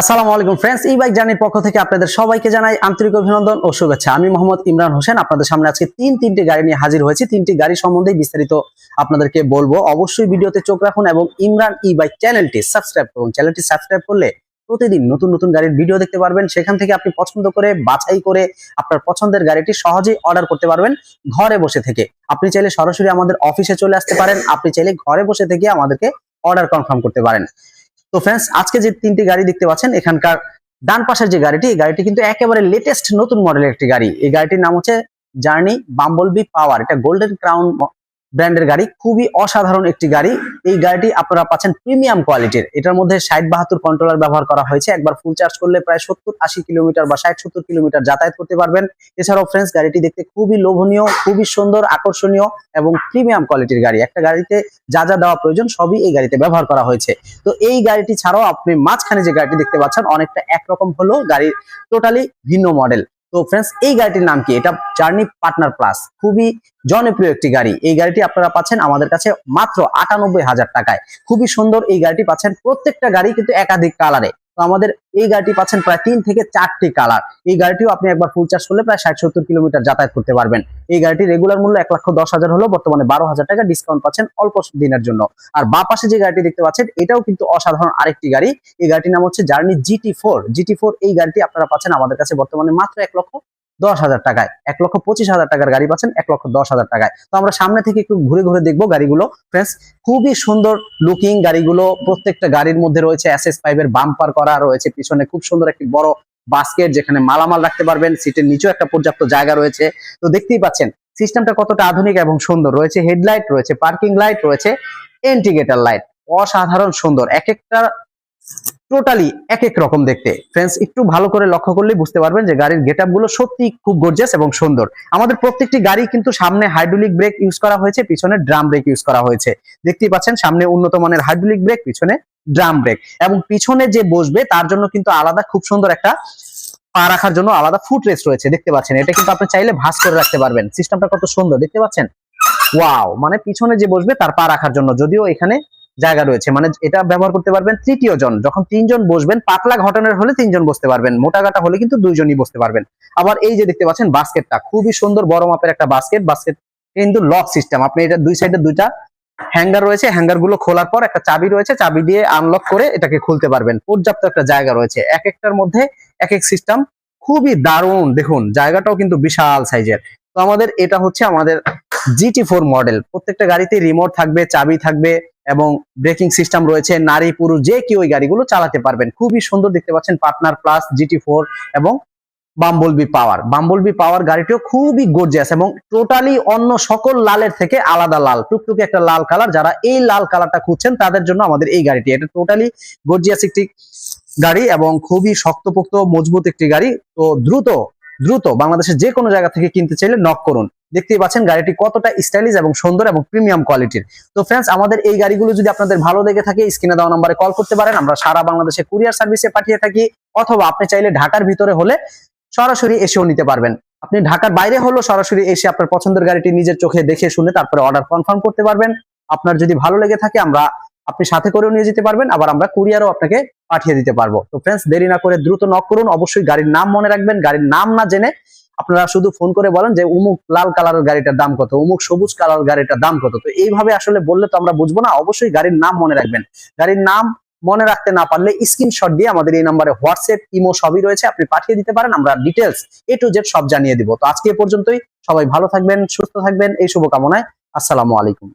আসসালামু আলাইকুম ফ্রেন্ডস ই বাইক জার্নির পক্ষ থেকে আপনাদের সবাইকে জানাই আন্তরিক অভিনন্দন ও শুভেচ্ছা। আমি মোহাম্মদ ইমরান হোসেন, আপনাদের সামনে আজকে তিন তিনটি গাড়ি নিয়ে হাজির হয়েছি। তিনটি গাড়ি সম্বন্ধে বিস্তারিত আপনাদেরকে বলব। অবশ্যই ভিডিওতে চোখ রাখুন এবং ইমরান ই বাইক চ্যানেলটি সাবস্ক্রাইব করুন। চ্যানেলটি সাবস্ক্রাইব করলে প্রতিদিন নতুন নতুন গাড়ির ভিডিও দেখতে পারবেন। সেখান থেকে আপনি পছন্দ করে, বাছাই করে আপনার পছন্দের গাড়িটি সহজেই অর্ডার করতে পারবেন ঘরে বসে থেকে। আপনি চাইলে সরাসরি আমাদের অফিসে চলে আসতে পারেন। আপনি চাইলে ঘরে বসে থেকে আমাদেরকে অর্ডার কনফার্ম করতে পারেন। তো ফ্রেন্ডস আজকে যে তিনটি গাড়ি দেখতে পাচ্ছেন, এখানকার ডান পাশের যে গাড়িটি, এই গাড়িটি কিন্তু একেবারে লেটেস্ট নতুন মডেলের একটি গাড়ি। এই গাড়িটির নাম হচ্ছে জার্নি বাম্বলবি পাওয়ার এটা গোল্ডেন ক্রাউন ব্র্যান্ডের গাড়ি, খুবই অসাধারণ একটি গাড়ি। এই গাড়িটি আপনারা পাচ্ছেন প্রিমিয়াম কোয়ালিটির। এটার মধ্যে ষাট বাহাত্তর কন্ট্রোলার ব্যবহার করা হয়েছে। একবার ফুল চার্জ করলে প্রায় সত্তর আশি কিলোমিটার বা ষাট সত্তর কিলোমিটার যাতায়াত করতে পারবেন। এছাড়াও ফ্রেন্ডস গাড়িটি দেখতে খুবই লোভনীয়, খুবই সুন্দর, আকর্ষণীয় এবং প্রিমিয়াম কোয়ালিটির গাড়ি। একটা গাড়িতে যা যা দেওয়া প্রয়োজন সবই এই গাড়িতে ব্যবহার করা হয়েছে। তো এই গাড়িটি ছাড়াও আপনি মাঝখানে যে গাড়িটি দেখতে পাচ্ছেন, অনেকটা একরকম হলো গাড়ির টোটালি ভিন্ন মডেল তো ফ্রেন্ডস এই গাড়িটির নাম কি? এটা জার্নি পার্টনার প্লাস খুবই জনপ্রিয় একটি গাড়ি। এই গাড়িটি আপনারা পাচ্ছেন আমাদের কাছে মাত্র আটানব্বই হাজার টাকায়। খুবই সুন্দর এই গাড়িটি পাচ্ছেন প্রত্যেকটা গাড়ি কিন্তু একাধিক কালারে তো আমাদের এই গাড়িটি পাচ্ছেন প্রায় তিন থেকে চারটি কালার। এই গাড়িটিও আপনি একবার ফুল চার্জ করলে প্রায় ষাট সত্তর কিলোমিটার যাতায়াত করতে পারবেন। এই গাড়িটি রেগুলার মূল্য এক লক্ষ দশ হাজার হলো বর্তমানে বারো হাজার টাকা ডিসকাউন্ট পাচ্ছেন অল্প দিনের জন্য। আর বা পাশে যে গাড়িটি দেখতে পাচ্ছেন, এটাও কিন্তু অসাধারণ আরেকটি গাড়ি। এই গাড়িটির নাম হচ্ছে journey GT four GT four এই গাড়িটি আপনারা পাচ্ছেন আমাদের কাছে বর্তমানে মাত্র এক লক্ষ দশ হাজার টাকায়। এক লক্ষ পঁচিশ হাজার টাকার গাড়ি পাচ্ছেন, এক লক্ষ দশ হাজার টাকায়। তো আমরা সামনে থেকে একটু ঘুরে ঘুরে দেখব গাড়িগুলো। ফ্রেন্ডস খুবই সুন্দর লুকিং গাড়িগুলো। প্রত্যেকটা গাড়ির মধ্যে রয়েছে এস এস ফাইভ এর বাম্পার করা রয়েছে। পিছনে খুব সুন্দর একটি বড় বাস্কেট যেখানে মালামাল রাখতে পারবেন। সিটের নিচেও একটা পর্যাপ্ত জায়গা রয়েছে। তো দেখতেই পাচ্ছেন সিস্টেমটা কতটা আধুনিক এবং সুন্দর। রয়েছে হেডলাইট রয়েছে পার্কিং লাইট রয়েছে এন্টিগেটার লাইট অসাধারণ সুন্দর। এক একটা টোটালি এক এক রকম দেখতে। ফ্রেন্ডস একটু ভালো করে লক্ষ্য করলেই বুঝতে পারবেন যে গাড়ির গেটগুলো সত্যি খুব গর্জিয়াস এবং সুন্দর। আমাদের প্রত্যেকটি গাড়ি কিন্তু সামনে হাইড্রোলিক ব্রেক ইউজ করা হয়েছে, পিছনে ড্রাম ব্রেক ইউজ করা হয়েছে। দেখতেই পাচ্ছেন, সামনে উন্নত মানের হাইড্রোলিক ব্রেক পিছনে ড্রাম ব্রেক এবং পিছনে যে বসবে, তার জন্য কিন্তু আলাদা খুব সুন্দর একটা পা রাখার জন্য আলাদা ফুট রেস্ট রয়েছে, দেখতে পাচ্ছেন। এটা কিন্তু আপনি চাইলে ভাঁজ করে রাখতে পারবেন। সিস্টেমটা কত সুন্দর, দেখতে পাচ্ছেন? ওয়াও মানে পিছনে যে বসবে, তার পা রাখার জন্য। যদিও এখানে জায়গা রয়েছে। মানে এটা ব্যবহার করতে পারবেন তৃতীয় জন। যখন তিনজন বসবেন, পাতলা ঘটনের হলে তিনজন বসতে পারবেন। মোটা গাটা হলে কিন্তু দুইজনই বসতে পারবেন। আবার এই যে দেখতে পাচ্ছেন বাস্কেটটা, খুবই সুন্দর বড় মাপের একটা বাস্কেট। বাস্কেট কিন্তু লক সিস্টেম। আপনি এটা দুই সাইডে দুইটা হ্যাঙ্গার রয়েছে। হ্যাঙ্গারগুলো খোলার পর একটা চাবি রয়েছে। চাবি দিয়ে আনলক করে এটাকে খুলতে পারবেন। পর্যাপ্ত একটা জায়গা রয়েছে। এক একটার মধ্যে এক এক সিস্টেম। খুবই দারুণ। দেখুন, জায়গাটাও কিন্তু বিশাল সাইজের। তো আমাদের এটা হচ্ছে আমাদের জিটি ফোর মডেল প্রত্যেকটা গাড়িতে রিমোট থাকবে, চাবি থাকবে। এবং ব্রেকিং সিস্টেম রয়েছে, নারী, পুরুষ, যে কেউ ওই গাড়িগুলো চালাতে পারবেন। খুবই সুন্দর দেখতে পাচ্ছেন পার্টনার প্লাস জিটি ফোর এবং বাম্বলবি পাওয়ার বাম্বলবি পাওয়ার গাড়িটিও খুবই গর্জিয়াস এবং টোটালি অন্য সকল লালের থেকে আলাদা লাল, টুকটুকে একটা লাল কালার যারা এই লাল কালারটা খুঁজছেন, তাদের জন্য আমাদের এই গাড়িটি। এটা টোটালি গর্জিয়াস একটি গাড়ি এবং খুবই শক্তপোক্ত, মজবুত একটি গাড়ি। তো দ্রুত দ্রুত বাংলাদেশের যে কোনো জায়গা থেকে কিনতে চাইলে নক করুন। দেখতেই পাচ্ছেন গাড়িটি কতটা স্টাইলিশ এবং সুন্দর এবং প্রিমিয়াম কোয়ালিটির তো ফ্রেন্ডস আমাদের এই গাড়িগুলো যদি আপনাদের ভালো লেগে থাকে স্ক্রিনে দেওয়া নম্বরে কল করতে পারেন। আমরা সারা বাংলাদেশে কুরিয়ার সার্ভিসে পাঠিয়ে থাকি, অথবা আপনি চাইলে ঢাকার ভিতরে হলে সরাসরি এসেও নিতে পারবেন। আপনি ঢাকার বাইরে হলো সরাসরি এসে আপনার পছন্দের গাড়িটি নিজের চোখে দেখে শুনে তারপরে অর্ডার কনফার্ম করতে পারবেন। আপনার যদি ভালো লেগে থাকে, আমরা আপনি সাথে করেও নিয়ে যেতে পারবেন, আবার আমরা কুরিয়ারও আপনাকে পাঠিয়ে দিতে পারব। তো ফ্রেন্ডস দেরি না করে দ্রুত নক করুন। অবশ্যই গাড়ির নাম মনে রাখবেন। গাড়ির নাম না জেনে আপনারা শুধু ফোন করে বলেন যে, উমুক লাল কালারের গাড়িটার দাম কত? উমুক সবুজ কালার গাড়িটার দাম কত? তো এইভাবে আসলে বললে তো আমরা বুঝব না। অবশ্যই গাড়ির নাম মনে রাখবেন। গাড়ির নাম মনে রাখতে না পারলে স্ক্রিনশট দিয়ে আমাদের এই নাম্বারে হোয়াটসঅ্যাপ ইমো সবই রয়েছে। আপনি পাঠিয়ে দিতে পারেন, আমরা ডিটেলস এ টু জেড সব জানিয়ে দিব। তো আজকে পর্যন্তই। সবাই ভালো থাকবেন, সুস্থ থাকবেন। এই শুভকামনায় আসসালামু আলাইকুম।